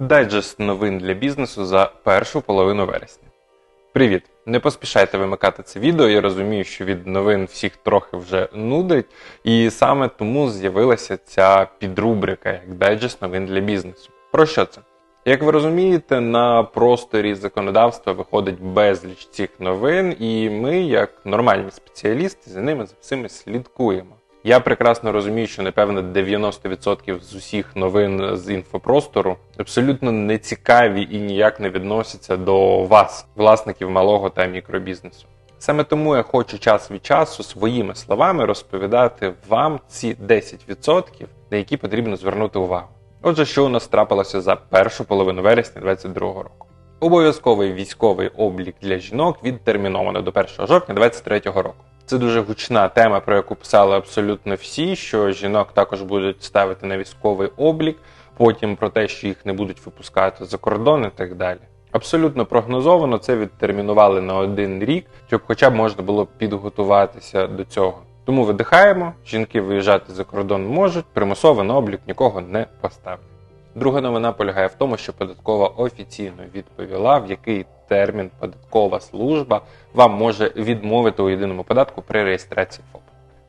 Дайджест новин для бізнесу за першу половину вересня. Привіт! Не поспішайте вимикати це відео. Я розумію, що від новин всіх трохи вже нудить, і саме тому з'явилася ця підрубрика як дайджест новин для бізнесу. Про що це? Як ви розумієте, на просторі законодавства виходить безліч цих новин, і ми, як нормальні спеціалісти, за ними за всіми слідкуємо. Я прекрасно розумію, що напевно 90% з усіх новин з інфопростору абсолютно не цікаві і ніяк не відносяться до вас, власників малого та мікробізнесу. Саме тому я хочу час від часу своїми словами розповідати вам ці 10%, на які потрібно звернути увагу. Отже, що у нас трапилося за першу половину вересня 2022 року. Обов'язковий військовий облік для жінок відтерміновано до 1 жовтня 2023 року. Це дуже гучна тема, про яку писали абсолютно всі, що жінок також будуть ставити на військовий облік, потім про те, що їх не будуть випускати за кордон і так далі. Абсолютно прогнозовано це відтермінували на один рік, щоб хоча б можна було підготуватися до цього. Тому видихаємо, жінки виїжджати за кордон можуть, примусово на облік нікого не поставлять. Друга новина полягає в тому, що податкова офіційно відповіла, в який термін податкова служба вам може відмовити у єдиному податку при реєстрації ФОП.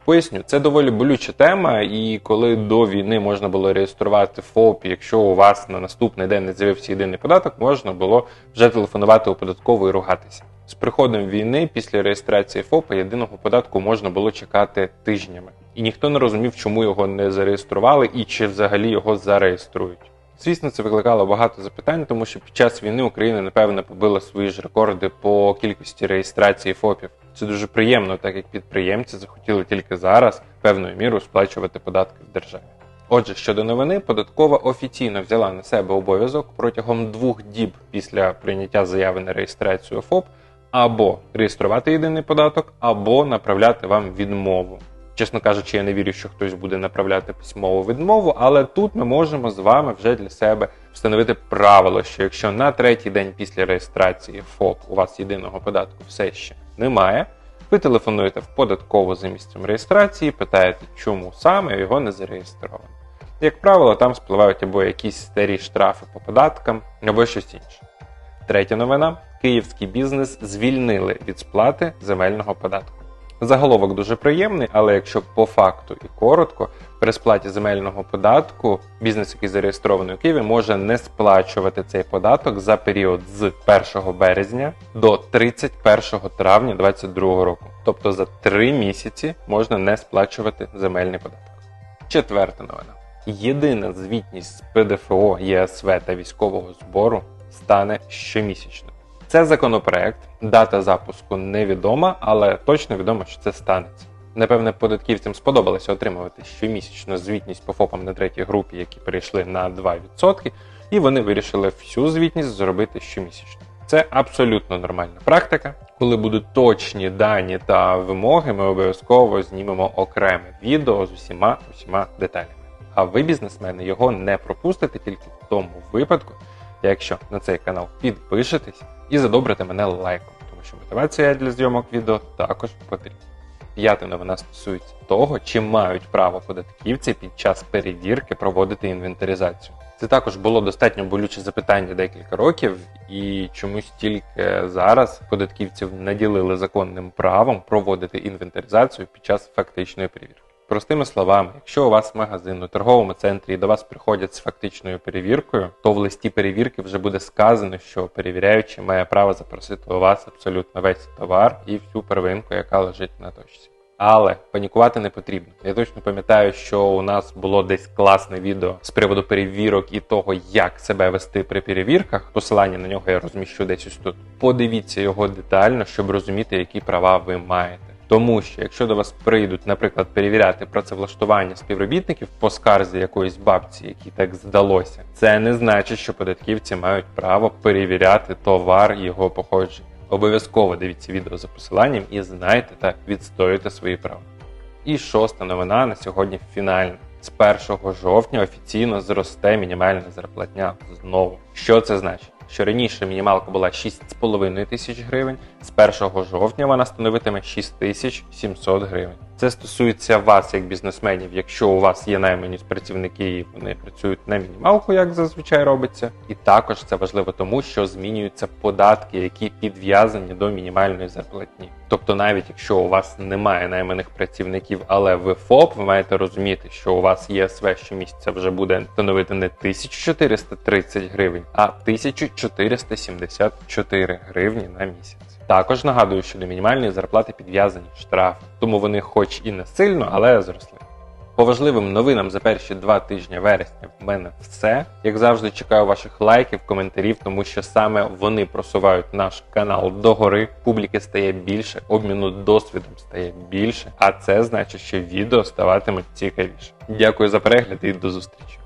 Поясню, це доволі болюча тема, і коли до війни можна було реєструвати ФОП, якщо у вас на наступний день не з'явився єдиний податок, можна було вже телефонувати у податкову і ругатися. З приходом війни після реєстрації ФОПа єдиного податку можна було чекати тижнями, і ніхто не розумів, чому його не зареєстрували і чи взагалі його зареєструють. Звісно, це викликало багато запитань, тому що під час війни Україна, напевно, побила свої ж рекорди по кількості реєстрації ФОПів. Це дуже приємно, так як підприємці захотіли тільки зараз певною мірою сплачувати податки в державі. Отже, щодо новини, податкова офіційно взяла на себе обов'язок протягом двох діб після прийняття заяви на реєстрацію ФОП або реєструвати єдиний податок, або направляти вам відмову. Чесно кажучи, я не вірю, що хтось буде направляти письмову відмову, але тут ми можемо з вами вже для себе встановити правило, що якщо на третій день після реєстрації ФОП у вас єдиного податку все ще немає, ви телефонуєте в податкову за місцем реєстрації, питаєте, чому саме його не зареєстровано. Як правило, там спливають або якісь старі штрафи по податкам, або щось інше. Третя новина: київський бізнес звільнили від сплати земельного податку. Заголовок дуже приємний, але якщо по факту і коротко, при сплаті земельного податку бізнес, який зареєстрований у Києві, може не сплачувати цей податок за період з 1 березня до 31 травня 2022 року. Тобто за три місяці можна не сплачувати земельний податок. Четверта новина. Єдина звітність з ПДФО, ЄСВ та військового збору стане щомісячною. Це законопроект, дата запуску невідома, але точно відомо, що це станеться. Напевне, податківцям сподобалося отримувати щомісячну звітність по ФОПам на третій групі, які перейшли на 2%, і вони вирішили всю звітність зробити щомісячно. Це абсолютно нормальна практика. Коли будуть точні дані та вимоги, ми обов'язково знімемо окреме відео з усіма усіма деталями. А ви, бізнесмени, його не пропустите тільки в тому випадку, якщо на цей канал підпишетесь і задобрите мене лайком, тому що мотивація для зйомок відео також потрібна. П'ята новина стосується того, чи мають право податківці під час перевірки проводити інвентаризацію. Це також було достатньо болюче запитання декілька років, і чомусь тільки зараз податківців наділили законним правом проводити інвентаризацію під час фактичної перевірки. Простими словами, якщо у вас магазин у торговому центрі і до вас приходять з фактичною перевіркою, то в листі перевірки вже буде сказано, що перевіряючий має право запросити у вас абсолютно весь товар і всю первинку, яка лежить на точці. Але панікувати не потрібно. Я точно пам'ятаю, що у нас було десь класне відео з приводу перевірок і того, як себе вести при перевірках. Посилання на нього я розміщу десь ось тут. Подивіться його детально, щоб розуміти, які права ви маєте. Тому що якщо до вас прийдуть, наприклад, перевіряти працевлаштування співробітників по скарзі якоїсь бабці, якій так здалося, це не значить, що податківці мають право перевіряти товар його походження. Обов'язково дивіться відео за посиланням і знайте та відстоюйте свої права. І шоста новина на сьогодні фінальна. З 1 жовтня офіційно зросте мінімальна зарплатня знову. Що це значить? Що раніше мінімалка була 6,5 тисяч гривень, з 1 жовтня вона становитиме 6700 гривень. Це стосується вас як бізнесменів, якщо у вас є наймані працівники і вони працюють на мінімалку, як зазвичай робиться. І також це важливо тому, що змінюються податки, які підв'язані до мінімальної зарплатні. Тобто, навіть якщо у вас немає найманих працівників, але ви ФОП, ви маєте розуміти, що у вас ЄСВ щомісяця вже буде становити не 1430 гривень, а 1474 гривні на місяць. Також нагадую, що до мінімальної зарплати підв'язані штрафи, тому вони, хоч і не сильно, але зросли. По важливим новинам за перші два тижні вересня в мене все. Як завжди, чекаю ваших лайків, коментарів, тому що саме вони просувають наш канал догори. Публіки стає більше, обміну досвідом стає більше, а це значить, що відео ставатимуть цікавіше. Дякую за перегляд і до зустрічі.